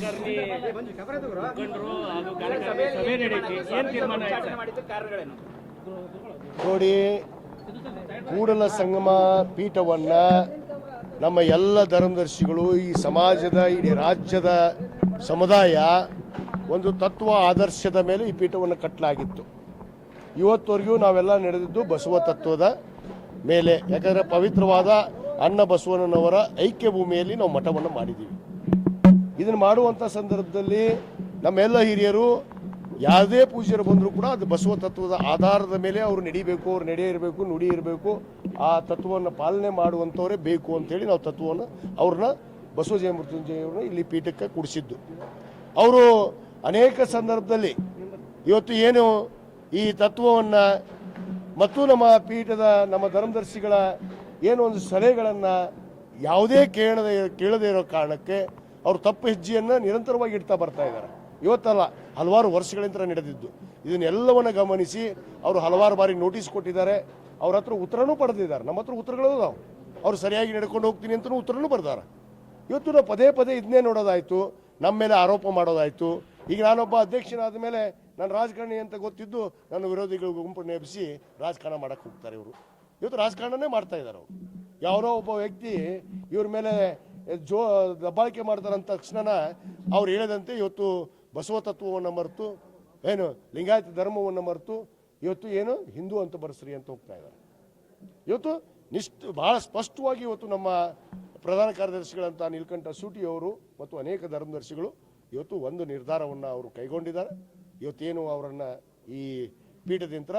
ಮುಖಂಡರು ಹಾಗೂ ಸಭೆ ಏನ್ ತೀರ್ಮಾನ ಆಯ್ತು? ನೋಡಿ ಕೂಡಲ ಸಂಗಮ ಪೀಠವನ್ನ ನಮ್ಮ ಎಲ್ಲ ಧರ್ಮದರ್ಶಿಗಳು ಈ ಸಮಾಜದ ಇಡೀ ರಾಜ್ಯದ ಸಮುದಾಯ ಒಂದು ತತ್ವ ಆದರ್ಶದ ಮೇಲೆ ಈ ಪೀಠವನ್ನು ಕಟ್ಟಲಾಗಿತ್ತು ಇವತ್ತವರೆಗೂ ನಾವೆಲ್ಲ ನಡೆದಿದ್ದು ಬಸವ ತತ್ವದ ಮೇಲೆ. ಯಾಕಂದರೆ ಪವಿತ್ರವಾದ ಅನ್ನ ಬಸವಣ್ಣನವರ ಐಕ್ಯ ಭೂಮಿಯಲ್ಲಿ ನಾವು ಮಠವನ್ನು ಮಾಡಿದ್ದೀವಿ ಇದನ್ನು ಮಾಡುವಂಥ ಸಂದರ್ಭದಲ್ಲಿ ನಮ್ಮೆಲ್ಲ ಹಿರಿಯರು ಯಾವುದೇ ಪೂಜ್ಯರು ಬಂದರೂ ಕೂಡ ಅದು ಬಸವ ತತ್ವದ ಆಧಾರದ ಮೇಲೆ ಅವರು ನಡಿಬೇಕು, ಅವ್ರು ನಡೆಯ ಇರಬೇಕು, ನುಡಿ ಇರಬೇಕು. ಆ ತತ್ವವನ್ನು ಪಾಲನೆ ಮಾಡುವಂಥವರೇ ಬೇಕು ಅಂತೇಳಿ ನಾವು ತತ್ವವನ್ನು ಅವ್ರನ್ನ ಬಸವ ಮೃತ್ಯುಂಜಯವ್ರನ್ನ ಇಲ್ಲಿ ಪೀಠಕ್ಕೆ ಕೂಡಿಸಿದ್ದು. ಅವರು ಅನೇಕ ಸಂದರ್ಭದಲ್ಲಿ ಇವತ್ತು ಏನು ಈ ತತ್ವವನ್ನು ಮತ್ತು ನಮ್ಮ ಪೀಠದ ನಮ್ಮ ಧರ್ಮದರ್ಶಿಗಳ ಏನು ಒಂದು ಸಲಹೆಗಳನ್ನು ಯಾವುದೇ ಕೇಳದೇ ಕೇಳದೇ ಇರೋ ಕಾರಣಕ್ಕೆ ಅವರು ತಪ್ಪು ಹೆಜ್ಜೆಯನ್ನು ನಿರಂತರವಾಗಿ ಇಡ್ತಾ ಬರ್ತಾ ಇದ್ದಾರೆ. ಇವತ್ತಲ್ಲ ಹಲವಾರು ವರ್ಷಗಳಿಂದ ನಡೆದಿದ್ದು. ಇದನ್ನೆಲ್ಲವನ್ನು ಗಮನಿಸಿ ಅವರು ಹಲವಾರು ಬಾರಿ ನೋಟಿಸ್ ಕೊಟ್ಟಿದ್ದಾರೆ. ಅವ್ರ ಹತ್ರ ಉತ್ತರನೂ ಪಡೆದಿದ್ದಾರೆ. ನಮ್ಮ ಹತ್ರ ಉತ್ತರಗಳು ಅದಾವೆ ಅವ್ರು ಸರಿಯಾಗಿ ನಡ್ಕೊಂಡು ಹೋಗ್ತೀನಿ ಅಂತಲೂ ಉತ್ತರನೂ ಬರ್ದಾರೆ. ಇವತ್ತು ನಾವು ಪದೇ ಪದೇ ಇದನ್ನೇ ನೋಡೋದಾಯಿತು. ನಮ್ಮ ಮೇಲೆ ಆರೋಪ ಮಾಡೋದಾಯಿತು. ಈಗ ನಾನೊಬ್ಬ ಅಧ್ಯಕ್ಷನಾದ ಮೇಲೆ ನಾನು ರಾಜಕಾರಣಿ ಅಂತ ಗೊತ್ತಿದ್ದು ನನ್ನ ವಿರೋಧಿಗಳ ಗುಂಪು ನೆಪಿಸಿ ರಾಜಕಾರಣ ಮಾಡಕ್ಕೆ ಹೋಗ್ತಾರೆ ಇವರು. ಇವತ್ತು ರಾಜಕಾರಣನೇ ಮಾಡ್ತಾ ಇದ್ದಾರೆ ಅವರು. ಯಾರೋ ಒಬ್ಬ ವ್ಯಕ್ತಿ ಇವ್ರ ಮೇಲೆ ಜೋ, ದಬ್ಬಾಳಿಕೆ ಮಾಡ್ತಾರಂತ ತಕ್ಷಣ ಅವ್ರು ಹೇಳಿದಂತೆ ಇವತ್ತು ಬಸವ ತತ್ವವನ್ನು ಮರೆತು, ಏನು, ಲಿಂಗಾಯತ ಧರ್ಮವನ್ನು ಮರೆತು ಇವತ್ತು ಏನು, ಹಿಂದೂ ಅಂತ ಬರ್ಸ್ರಿ ಅಂತ ಹೋಗ್ತಾ ಇದ್ದಾರೆ. ಇವತ್ತು ನಿಷ್ಠ ಭಾಳ ಸ್ಪಷ್ಟವಾಗಿ ಇವತ್ತು ನಮ್ಮ ಪ್ರಧಾನ ಕಾರ್ಯದರ್ಶಿಗಳಂತ ನೀಲಕಂಠ ಸೂಟಿ ಅವರು ಮತ್ತು ಅನೇಕ ಧರ್ಮದರ್ಶಿಗಳು ಇವತ್ತು ಒಂದು ನಿರ್ಧಾರವನ್ನು ಅವರು ಕೈಗೊಂಡಿದ್ದಾರೆ. ಇವತ್ತೇನು ಅವರನ್ನು ಈ ಪೀಠದಿಂತ್ರ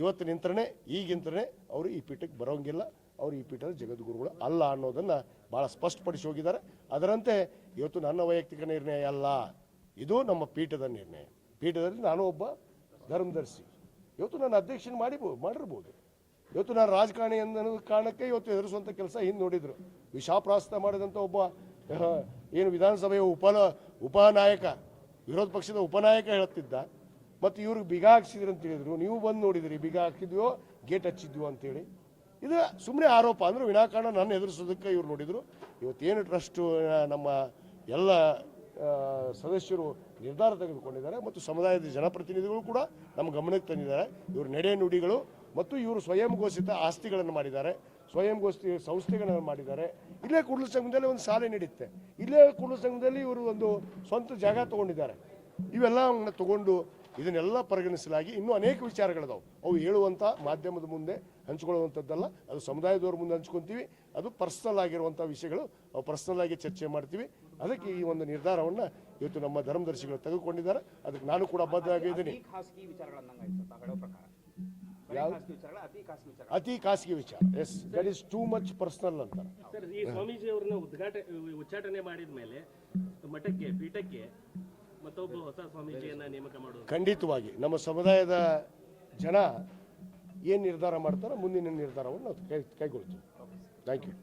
ಇವತ್ತು ನಿಂತರೇ ಈಗಿಂತನೇ ಅವರು ಈ ಪೀಠಕ್ಕೆ ಬರೋಂಗಿಲ್ಲ. ಅವರು ಈ ಪೀಠದ ಜಗದ್ಗುರುಗಳು ಅಲ್ಲ ಅನ್ನೋದನ್ನು ಭಾಳ ಸ್ಪಷ್ಟಪಡಿಸಿ ಹೋಗಿದ್ದಾರೆ. ಅದರಂತೆ ಇವತ್ತು ನನ್ನ ವೈಯಕ್ತಿಕ ನಿರ್ಣಯ ಅಲ್ಲ, ಇದು ನಮ್ಮ ಪೀಠದ ನಿರ್ಣಯ. ಪೀಠದಲ್ಲಿ ನಾನು ಒಬ್ಬ ಧರ್ಮದರ್ಶಿ. ಇವತ್ತು ನಾನು ಅಧ್ಯಕ್ಷನ ಮಾಡಿಬೋದು ಮಾಡಿರ್ಬೋದು. ಇವತ್ತು ನಾನು ರಾಜಕಾರಣಿ ಅನ್ನೋ ಕಾರಣಕ್ಕೆ ಇವತ್ತು ಎದುರಿಸುವಂಥ ಕೆಲಸ ಹಿಂದೆ ನೋಡಿದರು. ವಿಷಾಪ್ರಾಸ್ತ ಮಾಡಿದಂಥ ಒಬ್ಬ ಏನು ವಿಧಾನಸಭೆಯ ಉಪ, ಉಪನಾಯಕ, ವಿರೋಧ ಪಕ್ಷದ ಉಪನಾಯಕ ಹೇಳುತ್ತಿದ್ದ. ಮತ್ತು ಇವ್ರಿಗೆ ಬಿಗ ಹಾಕ್ಸಿದ್ರು ಅಂತ ಹೇಳಿದ್ರು. ನೀವು ಬಂದು ನೋಡಿದ್ರಿ, ಬಿಗ ಹಾಕಿದ್ವೋ ಗೇಟ್ ಹಚ್ಚಿದ್ವೋ ಅಂತೇಳಿ. ಇದು ಸುಮ್ಮನೆ ಆರೋಪ ಅಂದ್ರೆ ವಿನಾಕಾರಣ ನನ್ನ ಎದುರಿಸೋದಕ್ಕೆ ಇವ್ರು ನೋಡಿದ್ರು. ಇವತ್ತೇನು ಟ್ರಸ್ಟು ನಮ್ಮ ಎಲ್ಲ ಸದಸ್ಯರು ನಿರ್ಧಾರ ತೆಗೆದುಕೊಂಡಿದ್ದಾರೆ ಮತ್ತು ಸಮುದಾಯದ ಜನಪ್ರತಿನಿಧಿಗಳು ಕೂಡ ನಮ್ಮ ಗಮನಕ್ಕೆ ತಂದಿದ್ದಾರೆ. ಇವರು ನಡೆ ನುಡಿಗಳು ಮತ್ತು ಇವರು ಸ್ವಯಂ ಘೋಷಿತ ಆಸ್ತಿಗಳನ್ನು ಮಾಡಿದ್ದಾರೆ. ಸ್ವಯಂ ಘೋಷಿತ ಸಂಸ್ಥೆಗಳನ್ನು ಮಾಡಿದ್ದಾರೆ. ಇಲ್ಲೇ ಕೂಡಲ ಸಂಘದಲ್ಲಿ ಒಂದು ಸಾಲೆ ನಡೆಯುತ್ತೆ. ಇಲ್ಲೇ ಕೂಡಲ ಸಂಘದಲ್ಲಿ ಇವರು ಒಂದು ಸ್ವಂತ ಜಾಗ ತಗೊಂಡಿದ್ದಾರೆ. ಇವೆಲ್ಲ ತಗೊಂಡು ಇದನ್ನೆಲ್ಲ ಪರಿಗಣಿಸಲಾಗಿ ಇನ್ನೂ ಅನೇಕ ವಿಚಾರಗಳಿದಾವೆ. ಅವು ಹೇಳುವಂಥ ಮಾಧ್ಯಮದ ಮುಂದೆ ಹಂಚ್ಕೊಳ್ಳುವಂಥದ್ದಲ್ಲ ಅದು ಸಮುದಾಯದವ್ರ ಮುಂದೆ ಹಂಚ್ಕೊತೀವಿ ಅದು ಪರ್ಸ್ನಲ್ ಆಗಿರುವಂಥ ವಿಷಯಗಳು ಅವು ಪರ್ಸ್ನಲ್ ಆಗಿ ಚರ್ಚೆ ಮಾಡ್ತೀವಿ. ಅದಕ್ಕೆ ಈ ಒಂದು ನಿರ್ಧಾರವನ್ನು ಇವತ್ತು ನಮ್ಮ ಧರ್ಮದರ್ಶಿಗಳು ತೆಗೆದುಕೊಂಡಿದ್ದಾರೆ. ಅದಕ್ಕೆ ನಾನು ಕೂಡ ಬದ್ಧವಾಗಿದ್ದೀನಿ. ಅತಿ ಖಾಸಗಿ ವಿಚಾರ ಅತಿ ಖಾಸಗಿ ವಿಚಾರ yes that is too much personal ಅಂತ ಸರ್ ಈ ಸ್ವಾಮೀಜಿ ಅವ್ರನ್ನ ಉದ್ಘಾಟನೆ ಉಚ್ಚಾಟನೆ ಮಾಡಿದ ಮೇಲೆ ಮಠಕ್ಕೆ ಪೀಠಕ್ಕೆ ಸ್ವಾಮೀಜಿಯನ್ನ ಖಂಡಿತವಾಗಿ. ನಮ್ಮ ಸಮುದಾಯದ ಜನ ಏನು ನಿರ್ಧಾರ ಮಾಡ್ತಾರೋ ಮುಂದಿನ ನಿರ್ಧಾರವನ್ನು ಕೈ ಕೈಗೊಳ್ತೀವಿ ಥ್ಯಾಂಕ್ ಯು